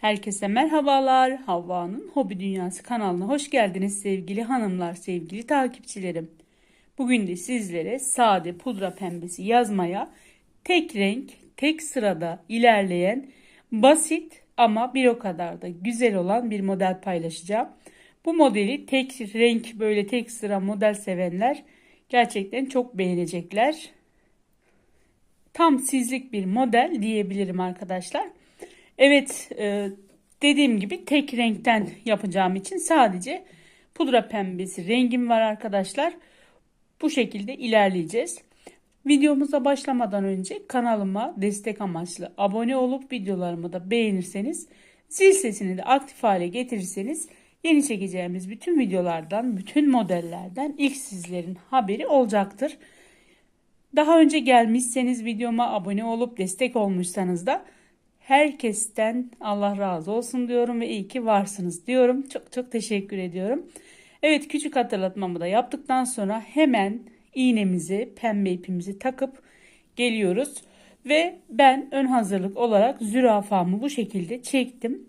Herkese merhabalar. Havva'nın Hobi Dünyası kanalına hoş geldiniz sevgili hanımlar, sevgili takipçilerim. Bugün de sizlere sade pudra pembesi yazmaya tek renk, tek sırada ilerleyen basit ama bir o kadar da güzel olan bir model paylaşacağım. Bu modeli tek renk böyle tek sıra model sevenler gerçekten çok beğenecekler. Tam sizlik bir model diyebilirim arkadaşlar. Evet e, dediğim gibi tek renkten yapacağım için sadece pudra pembesi rengim var arkadaşlar. Bu şekilde ilerleyeceğiz. Videomuza başlamadan önce kanalıma destek amaçlı abone olup videolarımı da beğenirseniz zil sesini de aktif hale getirirseniz yeni çekeceğimiz bütün videolardan, bütün modellerden ilk sizlerin haberi olacaktır. Daha önce gelmişseniz videoma abone olup destek olmuşsanız da herkesten Allah razı olsun diyorum ve iyi ki varsınız diyorum. Çok çok teşekkür ediyorum. Evet küçük hatırlatmamı da yaptıktan sonra hemen iğnemizi, pembe ipimizi takıp geliyoruz. Ve ben ön hazırlık olarak zürafamı bu şekilde çektim.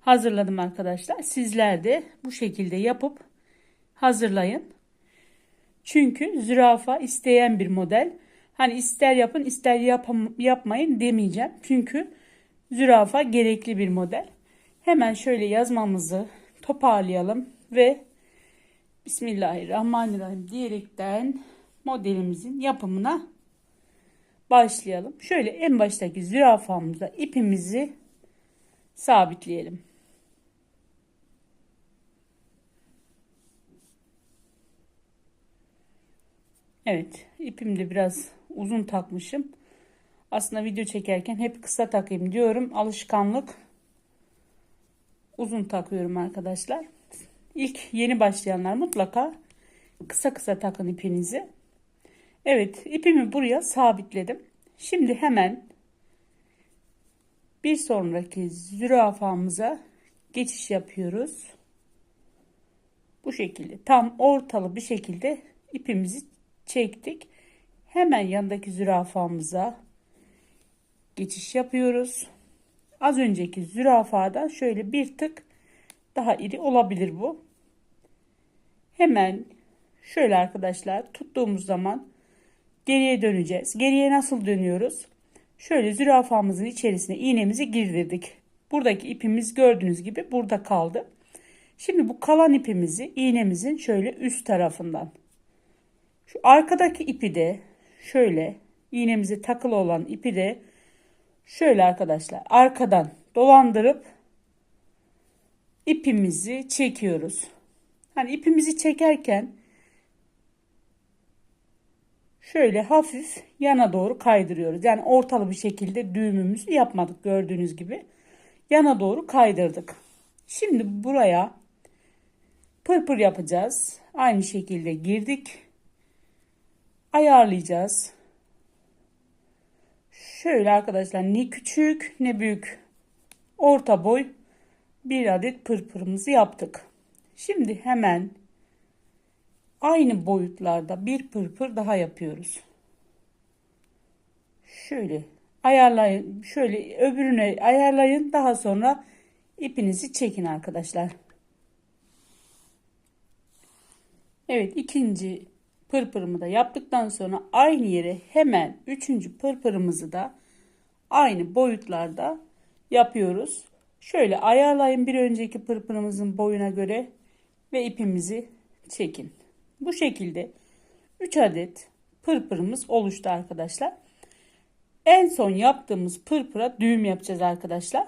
Hazırladım arkadaşlar. Sizler de bu şekilde yapıp hazırlayın. Çünkü zürafa isteyen bir model. Hani ister yapın ister yapam, yapmayın demeyeceğim. Çünkü zürafa gerekli bir model. Hemen şöyle yazmamızı toparlayalım ve Bismillahirrahmanirrahim diyerekten modelimizin yapımına başlayalım. Şöyle en baştaki zürafamıza ipimizi sabitleyelim. Evet ipim de biraz uzun takmışım. Aslında video çekerken hep kısa takayım diyorum. Alışkanlık uzun takıyorum arkadaşlar. İlk yeni başlayanlar mutlaka kısa kısa takın ipinizi. Evet ipimi buraya sabitledim. Şimdi hemen bir sonraki zürafamıza geçiş yapıyoruz. Bu şekilde tam ortalı bir şekilde ipimizi çektik. Hemen yanındaki zürafamıza geçiş yapıyoruz. Az önceki zürafadan şöyle bir tık daha iri olabilir bu. Hemen şöyle arkadaşlar tuttuğumuz zaman geriye döneceğiz. Geriye nasıl dönüyoruz? Şöyle zürafamızın içerisine iğnemizi girdirdik. Buradaki ipimiz gördüğünüz gibi burada kaldı. Şimdi bu kalan ipimizi iğnemizin şöyle üst tarafından şu arkadaki ipi de şöyle iğnemize takılı olan ipi de şöyle arkadaşlar arkadan dolandırıp ipimizi çekiyoruz. Hani ipimizi çekerken şöyle hafif yana doğru kaydırıyoruz. Yani ortalı bir şekilde düğümümüzü yapmadık gördüğünüz gibi. Yana doğru kaydırdık. Şimdi buraya pırpır yapacağız. Aynı şekilde girdik. Ayarlayacağız. Şöyle arkadaşlar ne küçük ne büyük orta boy bir adet pırpırımızı yaptık. Şimdi hemen aynı boyutlarda bir pırpır daha yapıyoruz. Şöyle ayarlayın. Şöyle öbürüne ayarlayın. Daha sonra ipinizi çekin arkadaşlar. Evet ikinci pırpırımı da yaptıktan sonra aynı yere hemen üçüncü pırpırımızı da aynı boyutlarda yapıyoruz. Şöyle ayarlayın bir önceki pırpırımızın boyuna göre ve ipimizi çekin. Bu şekilde 3 adet pırpırımız oluştu arkadaşlar. En son yaptığımız pırpıra düğüm yapacağız arkadaşlar.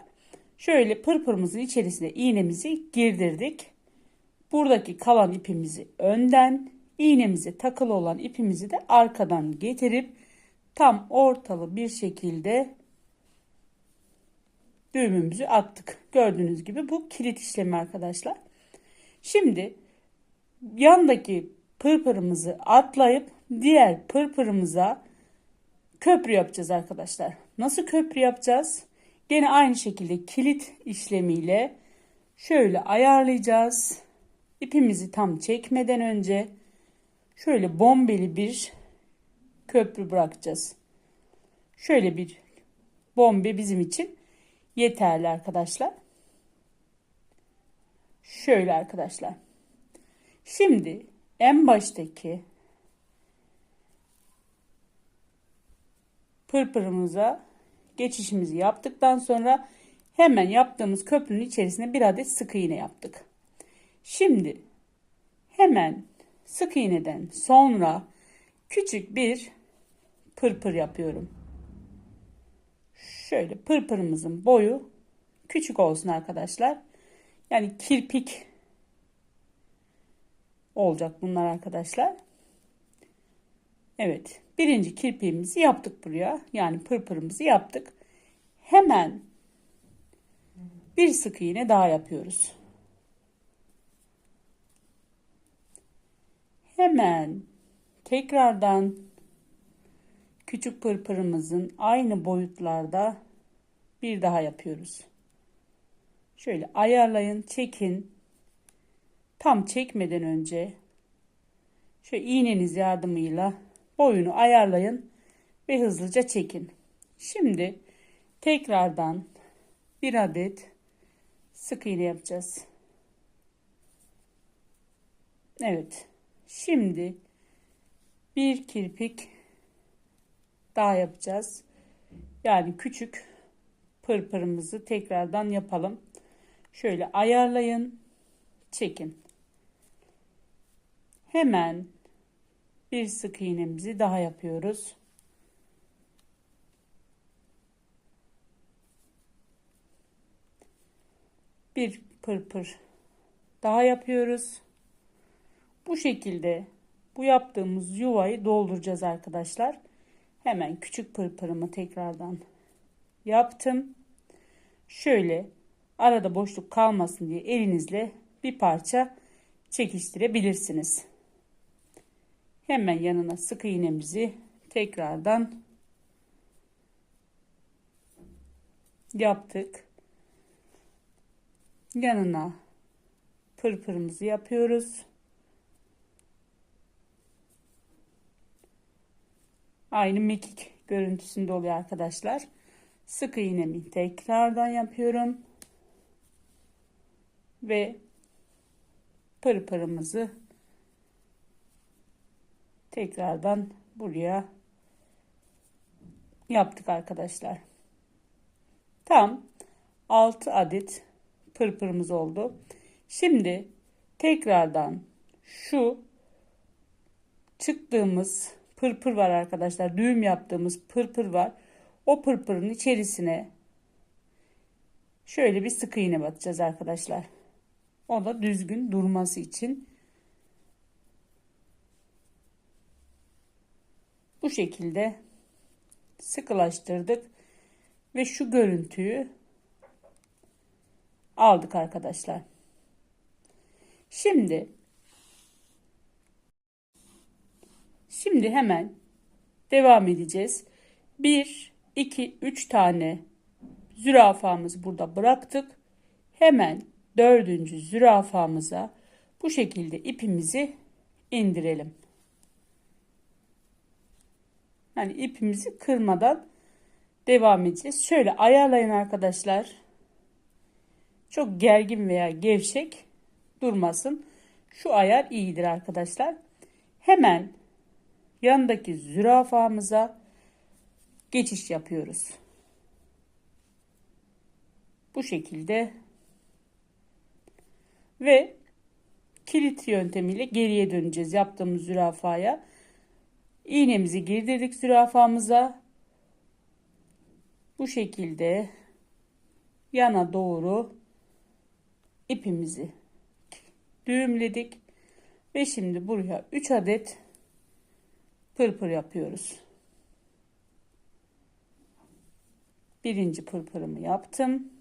Şöyle pırpırımızın içerisine iğnemizi girdirdik. Buradaki kalan ipimizi önden, iğnemize takılı olan ipimizi de arkadan getirip tam ortalı bir şekilde düğümümüzü attık. Gördüğünüz gibi bu kilit işlemi arkadaşlar. Şimdi yandaki pırpırımızı atlayıp diğer pırpırımıza köprü yapacağız arkadaşlar. Nasıl köprü yapacağız? Gene aynı şekilde kilit işlemiyle şöyle ayarlayacağız. İpimizi tam çekmeden önce şöyle bombeli bir köprü bırakacağız. Şöyle bir bombe bizim için yeterli arkadaşlar. Şöyle arkadaşlar. Şimdi en baştaki pırpırımıza geçişimizi yaptıktan sonra hemen yaptığımız köprünün içerisine bir adet sık iğne yaptık. Şimdi hemen sık iğneden sonra küçük bir pırpır yapıyorum. Şöyle pırpırımızın boyu küçük olsun arkadaşlar. Yani kirpik olacak bunlar arkadaşlar. Evet. Birinci kirpiğimizi yaptık buraya. Yani pırpırımızı yaptık. Hemen bir sık iğne daha yapıyoruz. Hemen tekrardan küçük pırpırımızın aynı boyutlarda bir daha yapıyoruz. Şöyle ayarlayın, çekin. Tam çekmeden önce şöyle iğneniz yardımıyla boyunu ayarlayın ve hızlıca çekin. Şimdi tekrardan bir adet sık iğne yapacağız. Evet. Şimdi bir kirpik daha yapacağız. Yani küçük pırpırımızı tekrardan yapalım. Şöyle ayarlayın. Çekin. Hemen bir sık iğnemizi daha yapıyoruz. Bir pırpır daha yapıyoruz. Bu şekilde bu yaptığımız yuvayı dolduracağız arkadaşlar. Hemen küçük pırpırımı tekrardan yaptım. Şöyle arada boşluk kalmasın diye elinizle bir parça çekiştirebilirsiniz. Hemen yanına sık iğnemizi tekrardan yaptık. Yanına pırpırımızı yapıyoruz. Aynı mekik görüntüsünde oluyor arkadaşlar. Sık iğnemi tekrardan yapıyorum. Ve pırpırımızı tekrardan buraya yaptık arkadaşlar. Tam 6 adet pırpırımız oldu. Şimdi tekrardan şu çıktığımız pırpır var arkadaşlar. Düğüm yaptığımız pırpır var. O pırpırın içerisine şöyle bir sık iğne batacağız arkadaşlar. O da düzgün durması için. Bu şekilde sıkılaştırdık ve şu görüntüyü aldık arkadaşlar. Şimdi Şimdi hemen devam edeceğiz. 1 2 3 tane zürafamızı burada bıraktık. Hemen dördüncü zürafamıza bu şekilde ipimizi indirelim. Yani ipimizi kırmadan devam edeceğiz. Şöyle ayarlayın arkadaşlar. Çok gergin veya gevşek durmasın. Şu ayar iyidir arkadaşlar. Hemen yanındaki zürafamıza geçiş yapıyoruz. Bu şekilde ve kilit yöntemiyle geriye döneceğiz yaptığımız zürafaya. İğnemizi girdirdik zürafamıza. Bu şekilde yana doğru ipimizi düğümledik. Ve şimdi buraya 3 adet pırpır yapıyoruz. Birinci pırpırımı yaptım.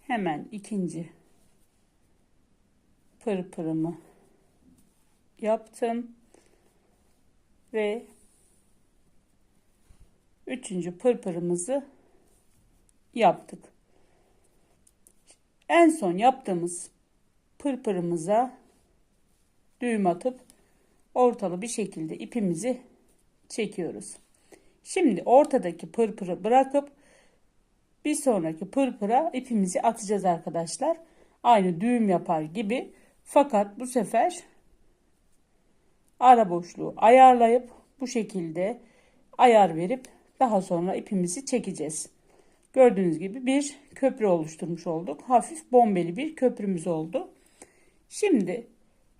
Hemen ikinci pırpırımı yaptım. Ve üçüncü pırpırımızı yaptık. En son yaptığımız pırpırımıza düğüm atıp ortalı bir şekilde ipimizi çekiyoruz. Şimdi ortadaki pırpırı bırakıp bir sonraki pırpıra ipimizi atacağız arkadaşlar. Aynı düğüm yapar gibi. Fakat bu sefer ara boşluğu ayarlayıp bu şekilde ayar verip daha sonra ipimizi çekeceğiz. Gördüğünüz gibi bir köprü oluşturmuş olduk. Hafif bombeli bir köprümüz oldu. Şimdi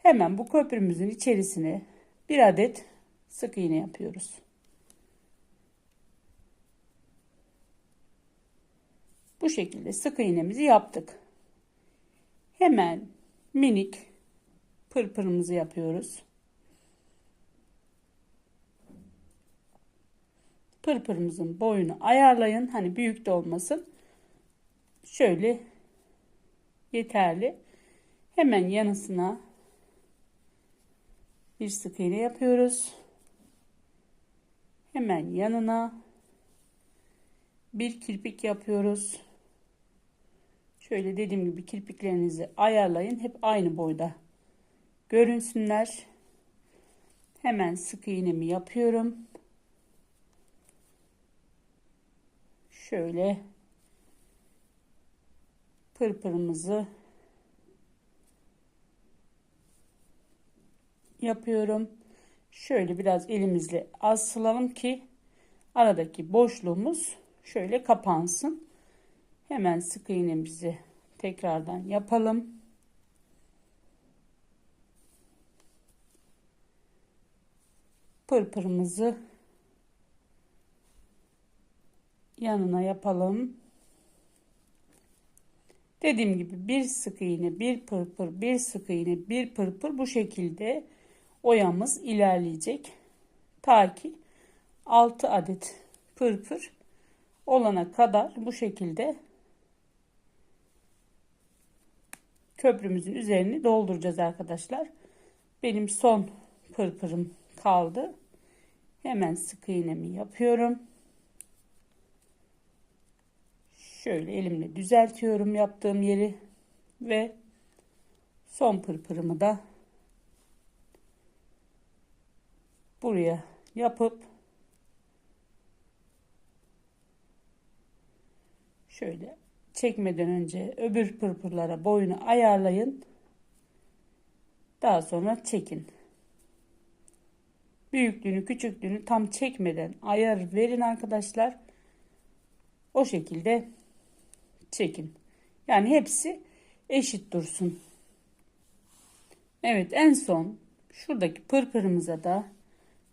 hemen bu köprümüzün içerisine bir adet sık iğne yapıyoruz. Bu şekilde sık iğnemizi yaptık. Hemen minik pırpırımızı yapıyoruz. Pırpırımızın boyunu ayarlayın. Hani büyük de olmasın. Şöyle yeterli. Hemen yanısına bir sık iğne yapıyoruz. Hemen yanına bir kirpik yapıyoruz. Şöyle dediğim gibi kirpiklerinizi ayarlayın. Hep aynı boyda görünsünler. Hemen sık iğnemi yapıyorum. Şöyle pırpırımızı yapıyorum. Şöyle biraz elimizle az ki aradaki boşluğumuz şöyle kapansın. Hemen sık iğnemizi tekrardan yapalım. Pırpırımızı yanına yapalım. Dediğim gibi bir sık iğne, bir pırpır, bir sık iğne, bir pırpır bu şekilde oyamız ilerleyecek. Ta ki 6 adet pırpır olana kadar bu şekilde köprümüzün üzerini dolduracağız arkadaşlar. Benim son pırpırım kaldı. Hemen sık iğnemi yapıyorum. Şöyle elimle düzeltiyorum yaptığım yeri ve son pırpırımı da buraya yapıp şöyle çekmeden önce öbür pırpırlara boyunu ayarlayın. Daha sonra çekin. Büyüklüğünü küçüklüğünü tam çekmeden ayar verin arkadaşlar. O şekilde çekin. Yani hepsi eşit dursun. Evet en son şuradaki pırpırımıza da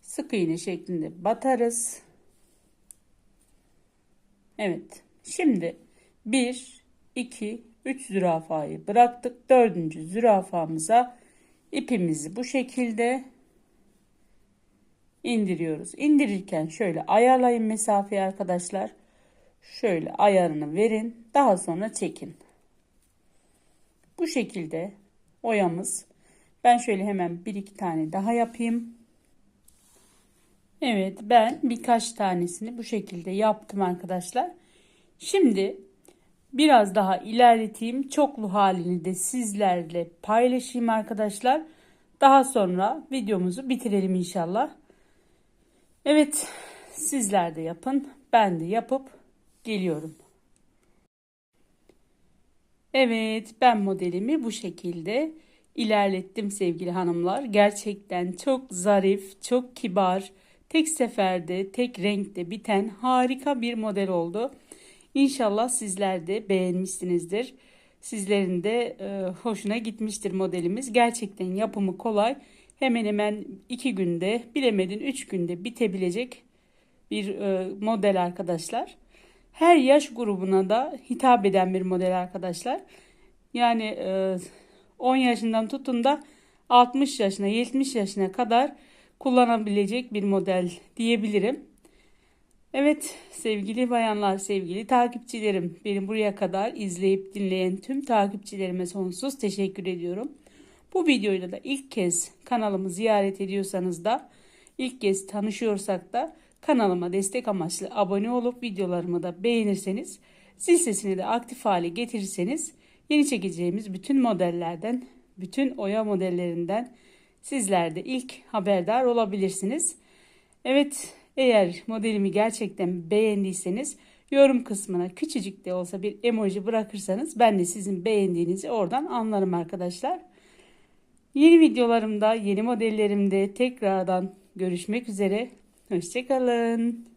sık iğne şeklinde batarız. Evet. Şimdi 1, 2, 3 zürafayı bıraktık. Dördüncü zürafamıza ipimizi bu şekilde indiriyoruz. İndirirken şöyle ayarlayın mesafeyi arkadaşlar. Şöyle ayarını verin. Daha sonra çekin. Bu şekilde oyamız. Ben şöyle hemen bir iki tane daha yapayım. Evet ben birkaç tanesini bu şekilde yaptım arkadaşlar. Şimdi biraz daha ilerleteyim. Çoklu halini de sizlerle paylaşayım arkadaşlar. Daha sonra videomuzu bitirelim inşallah. Evet sizler de yapın. Ben de yapıp geliyorum. Evet ben modelimi bu şekilde ilerlettim sevgili hanımlar. Gerçekten çok zarif, çok kibar, tek seferde, tek renkte biten harika bir model oldu. İnşallah sizler de beğenmişsinizdir. Sizlerin de e, hoşuna gitmiştir modelimiz. Gerçekten yapımı kolay. Hemen hemen iki günde bilemedin üç günde bitebilecek bir e, model arkadaşlar. Her yaş grubuna da hitap eden bir model arkadaşlar. Yani e, 10 yaşından tutun da 60 yaşına 70 yaşına kadar kullanabilecek bir model diyebilirim. Evet sevgili bayanlar, sevgili takipçilerim, beni buraya kadar izleyip dinleyen tüm takipçilerime sonsuz teşekkür ediyorum. Bu videoyla da ilk kez kanalımı ziyaret ediyorsanız da ilk kez tanışıyorsak da kanalıma destek amaçlı abone olup videolarımı da beğenirseniz zil sesini de aktif hale getirirseniz yeni çekeceğimiz bütün modellerden, bütün oya modellerinden sizler de ilk haberdar olabilirsiniz. Evet eğer modelimi gerçekten beğendiyseniz yorum kısmına küçücük de olsa bir emoji bırakırsanız ben de sizin beğendiğinizi oradan anlarım arkadaşlar. Yeni videolarımda, yeni modellerimde tekrardan görüşmek üzere. Hoşçakalın.